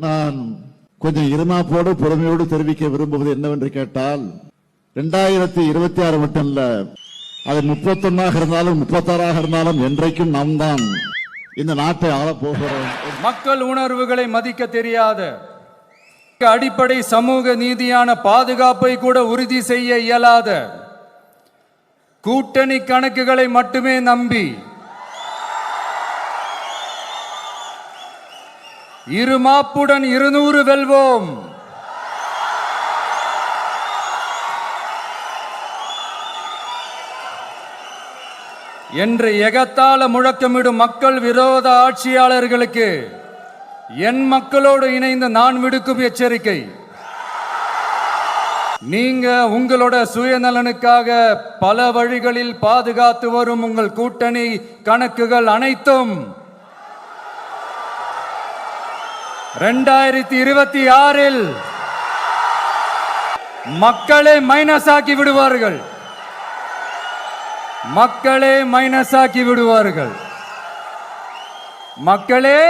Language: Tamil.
நான் கொஞ்சம் இருமாப்போடு பொறுமையோடு தெரிவிக்க விரும்புவது என்னவென்று கேட்டால் இரண்டாயிரத்தி இருபத்தி ஆறு மட்டும் இல்ல அது முப்பத்தொன்னாக இருந்தாலும் முப்பத்தாறாக இருந்தாலும் என்றைக்கும் நாம் தான் இந்த நாட்டை ஆளப் போகிறோம் மக்கள் உணர்வுகளை மதிக்க தெரியாத அடிப்படை சமூக நீதியான பாதுகாப்பை கூட உறுதி செய்ய இயலாத கூட்டணி கணக்குகளை மட்டுமே நம்பி இரு மாப்புடன் இருநூறு வெல்வோம். என்று எகத்தால முழக்கமிடும் மக்கள் விரோத ஆட்சியாளர்களுக்கு என் மக்களோடு இணைந்து நான் விடுக்கும் எச்சரிக்கை. நீங்க உங்களோட சுயநலனுக்காக பல வழிகளில் பாதுகாத்து வரும் உங்கள் கூட்டணி கணக்குகள் அனைத்தும் ரெண்டாயிரத்தி இருபத்தி ஆறில் மக்களை மைனஸ் ஆக்கி விடுவார்கள். மக்களே மைனஸ் ஆக்கி விடுவார்கள். மக்களே